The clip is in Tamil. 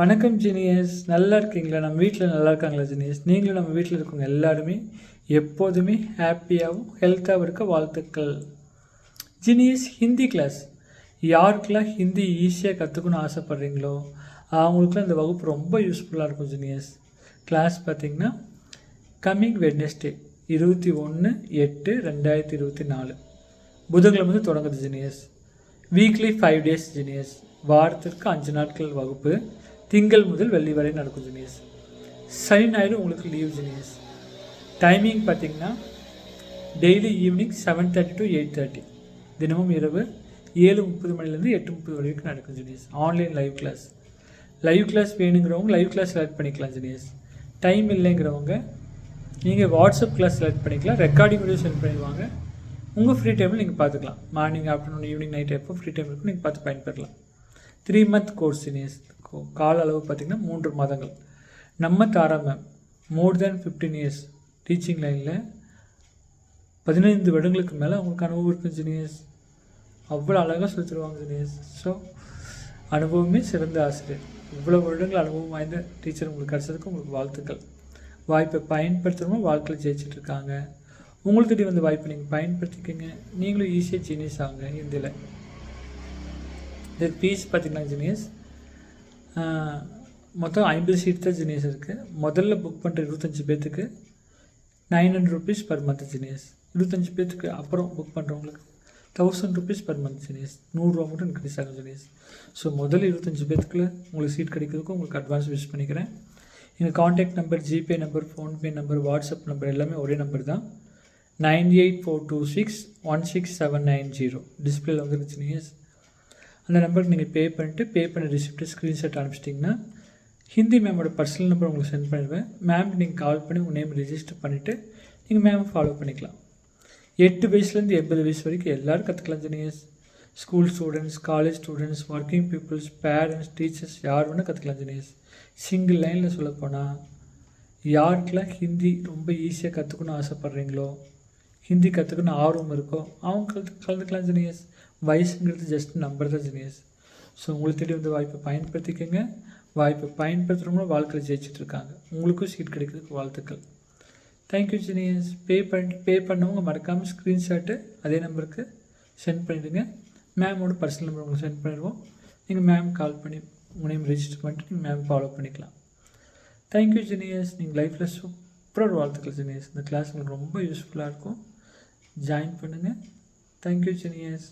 வணக்கம் ஜீனியஸ். நல்லா இருக்கீங்களா? நம்ம வீட்டில் நல்லா இருக்காங்களா ஜீனியஸ்? நீங்களும் நம்ம வீட்டில் இருக்கவங்க எல்லாருமே எப்போதுமே ஹாப்பியாகவும் ஹெல்த்தாகவும் இருக்க வாழ்த்துக்கள். ஜீனியஸ் ஹிந்தி கிளாஸ் யாருக்கெல்லாம் ஹிந்தி ஈஸியாக கற்றுக்கணும்னு ஆசைப்பட்றீங்களோ அவங்களுக்குலாம் இந்த வகுப்பு ரொம்ப யூஸ்ஃபுல்லாக இருக்கும் ஜீனியஸ். கிளாஸ் பார்த்திங்கன்னா கம்மிங் வெட்னஸ்டே இருபத்தி ஒன்று எட்டு ரெண்டாயிரத்தி இருபத்தி நாலு. புதன்கிழமை வந்து தொடங்குது genius. Weekly five days genius. வாரத்திற்கு அஞ்சு நாட்கள் வகுப்பு. திங்கள் முதல் வெள்ளி வரை நடக்கும் ஜினியஸ் சனி ஞாயிறு உங்களுக்கு லீவ் ஜினியஸ் டைமிங் பார்த்தீங்கன்னா daily evening seven thirty to eight thirty தினமும் இரவு ஏழு முப்பது மணிலேருந்து எட்டு முப்பது வரைக்கும் நடக்கும் genius online live class live class வேணுங்கிறவங்க லைவ் கிளாஸ் செலக்ட் பண்ணிக்கலாம் ஜீனியஸ் டைம் இல்லைங்கிறவங்க நீங்கள் வாட்ஸ்அப் கிளாஸ் செலக்ட் பண்ணிக்கலாம் ரெக்கார்டிங் வீடியோ சென்ட் பண்ணிடுவாங்க. உங்கள் ஃப்ரீ டைமில் நீங்கள் பார்த்துக்கலாம். மார்னிங் ஆஃப்டர்நூன் ஈவினிங் நைட் எப்போ ஃப்ரீ டைம் இருக்கும் நீங்கள் பார்த்து பயன்பெறலாம். த்ரீ மந்த் கோர்ஸ் சீனியர்ஸ் கால அளவு பார்த்திங்கன்னா மூன்று மாதங்கள். நம்ம Tara ma'am more than fifteen years teaching லைனில் பதினைந்து வருடங்களுக்கு மேலே அவங்களுக்கு அனுபவம் இருக்கும் ஜீனியர்ஸ் அவ்வளோ அழகாக சொல்லி தருவாங்க ஸோ அனுபவமே சிறந்த ஆசிரியர். இவ்வளோ வருடங்கள் அனுபவம் வாய்ந்த டீச்சர் உங்களுக்கு கிடச்சதுக்கு உங்களுக்கு வாழ்த்துக்கள். வாய்ப்பை பயன்படுத்துகிறவங்க வாழ்க்கையில் ஜெயிச்சுட்டு இருக்காங்க. உங்களுக்கு தேடி வந்த வாய்ப்பை நீங்கள் பயன்படுத்திக்கோங்க. நீங்களும் ஈஸியாக ஜீனியஸ் ஆகுங்க இந்தியில் இது ஃபீஸ் பார்த்தீங்கன்னா ஜீனியஸ் மொத்தம் ஐம்பது சீட் தான் ஜீனியஸ் இருக்குது முதல்ல புக் பண்ணுற இருபத்தஞ்சி பேர்த்துக்கு nine hundred rupees per month genius இருபத்தஞ்சி பேர்த்துக்கு அப்புறம் புக் பண்ணுறவங்களுக்கு thousand rupees per month genius நூறுரூவா மட்டும் இன்க்ரீஸ் ஆகும் ஜீனியஸ் ஸோ முதல்ல இருபத்தஞ்சி பேர்த்துக்குள்ள உங்களுக்கு சீட் கிடைக்கிறதுக்கு உங்களுக்கு அட்வான்ஸ் விஷ் பண்ணிக்கிறேன். எங்கள் contact number GPay number PhonePe number WhatsApp number எல்லாமே ஒரே நம்பர் தான். Nine eight four two six one six seven nine zero டிஸ்பிளேல வந்துருச்சு ஜீனியஸ் அந்த நம்பருக்கு நீங்கள் பே பண்ணிட்டு பே பண்ண ரிசிப்ட்டு ஸ்க்ரீன்ஷாட் அனுப்பிச்சிட்டிங்கன்னா ஹிந்தி மேமோட பர்சனல் நம்பர் உங்களுக்கு சென்ட் பண்ணிடுவேன். மேம் நீங்கள் கால் பண்ணி உங்கள் நேம் ரிஜிஸ்டர் பண்ணிவிட்டு நீங்கள் மேம் ஃபாலோ பண்ணிக்கலாம். எட்டு வயசுலேருந்து எண்பது வயசு வரைக்கும் எல்லோரும் கற்றுக்கலாம் genius. School students college students working peoples parents teachers யார் வேணால் கற்றுக்கலாம் ஜெனியஸ். சிங்கிள் லைனில் சொல்லப்போனால் யாருக்கெல்லாம் ஹிந்தி ரொம்ப ஈஸியாக கற்றுக்கணும்னு ஆசைப்பட்றீங்களோ ஹிந்தி கற்றுக்கணும் ஆர்வம் இருக்கோ அவங்க கலந்து கலந்துக்கலாம் ஜெனியஸ் வயசுங்கிறது ஜஸ்ட் நம்பர் தான் ஜெனியஸ் ஸோ உங்களுக்கு தேடி வந்து வாய்ப்பை பயன்படுத்திக்கோங்க. வாய்ப்பை பயன்படுத்துகிறவங்களும் வாழ்க்கையில் ஜெயிச்சிட்டு இருக்காங்க. உங்களுக்கும் சீட் கிடைக்கிறதுக்கு வாழ்த்துக்கள். தேங்க்யூ ஜெனியஸ் பே பண்ணிட்டு பே பண்ணவங்க மறக்காமல் ஸ்க்ரீன்ஷாட்டு அதே நம்பருக்கு சென்ட் பண்ணிவிடுங்க மேமோட பர்சனல் நம்பர் உங்களுக்கு சென்ட் பண்ணிடுவோம். நீங்கள் மேம் கால் பண்ணி உங்கள் நேம் ரெஜிஸ்டர் பண்ணிட்டு நீங்கள் மேம் ஃபாலோ பண்ணிக்கலாம். தேங்க்யூ ஜெனியஸ் நீங்கள் லைஃப்பில் சூப்பராக ஒரு வாழ்த்துக்கள் ஜெனியஸ் இந்த கிளாஸ் உங்களுக்கு ரொம்ப யூஸ்ஃபுல்லாக இருக்கும். ஜாயின் பண்ணுங்கள் தேங்க்யூ ஜெனியஸ்